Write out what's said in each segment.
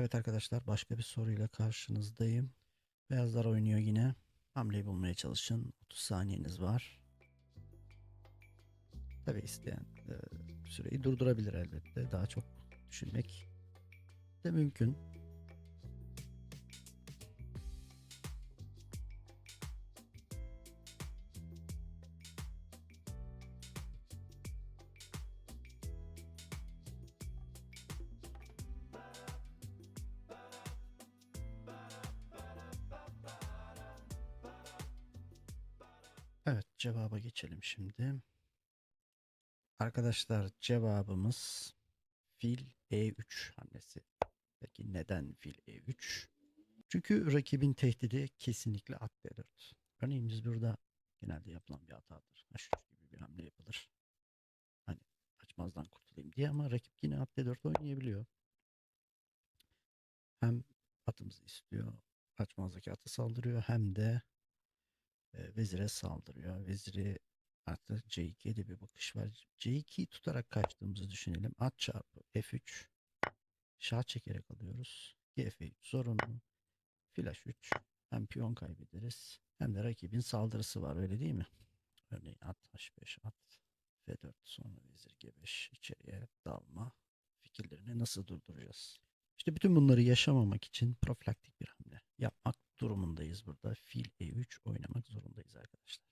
Evet arkadaşlar başka bir soruyla karşınızdayım. Beyazlar oynuyor yine. Hamleyi bulmaya çalışın. 30 saniyeniz var. Tabi isteyen e, süreyi durdurabilir elbette. Daha çok düşünmek de mümkün. Evet cevaba geçelim şimdi. Arkadaşlar cevabımız fil E3 hamlesi. Peki neden fil E3? Çünkü rakibin tehdidi kesinlikle at D4. Örneğin burada genelde yapılan bir hatadır. H3 gibi bir hamle yapılır. Hani açmazdan kurtulayım diye ama rakip yine at D4 oynayabiliyor. Hem atımızı istiyor, açmazdaki atı saldırıyor hem de e, vezire saldırıyor. Veziri artı C2'ye de bir bakış var. C2'yi tutarak kaçtığımızı düşünelim. At çarpı F3 şah çekerek alıyoruz. Gf3 zorunlu. Flash 3 hem piyon kaybederiz hem de rakibin saldırısı var öyle değil mi? Örneğin at H5 at F4 sonra vezir G5 içeriye dalma fikirlerini nasıl durduracağız? İşte bütün bunları yaşamamak için profilaktik bir hamle yapmak durumundayız burada. Fil E3 oynamak zorundayız arkadaşlar.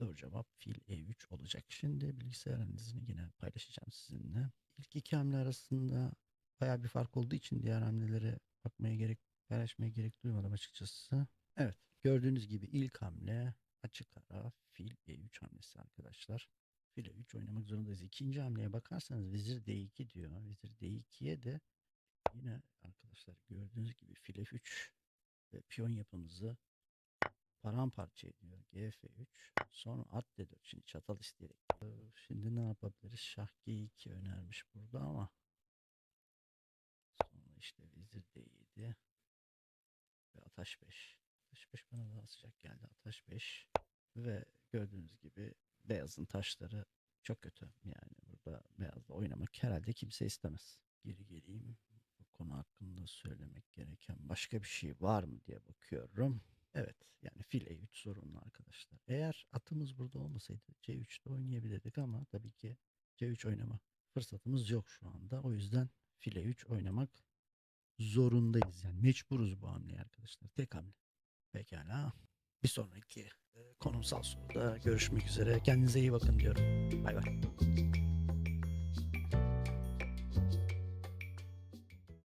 Doğru cevap fil E3 olacak. Şimdi bilgisayar analizini yine paylaşacağım sizinle. İlk iki hamle arasında bayağı bir fark olduğu için diğer hamlelere bakmaya gerek, paylaşmaya gerek duymadım açıkçası. Evet, gördüğünüz gibi ilk hamle açık ara fil E3 hamlesi arkadaşlar. Fil E3 oynamak zorundayız. İkinci hamleye bakarsanız vezir D2 diyor. Vezir D2'ye de yine arkadaşlar gördüğünüz gibi fil F3 ve piyon yapımızı paramparça ediyor. GF3 sonra at D4 şimdi çatal isteyerek. Şimdi ne yapabiliriz? Şah G2 önermiş burada ama sonra işte vezir D7 ve at H5. H5 bana daha sıcak geldi. At H5 ve gördüğünüz gibi beyazın taşları çok kötü. Yani burada beyazla oynamak herhalde kimse istemez. Geri geleyim. Konu hakkında söylemek gereken başka bir şey var mı diye bakıyorum. Evet yani fil E3 sorunlu arkadaşlar. Eğer atımız burada olmasaydı C3'te oynayabilirdik ama tabii ki C3 oynama fırsatımız yok şu anda. O yüzden fil E3 oynamak zorundayız. Yani mecburuz bu hamleye arkadaşlar. Tek hamle. Pekala. Bir sonraki e, konumsal soruda görüşmek üzere. Kendinize iyi bakın diyorum. Bay bay.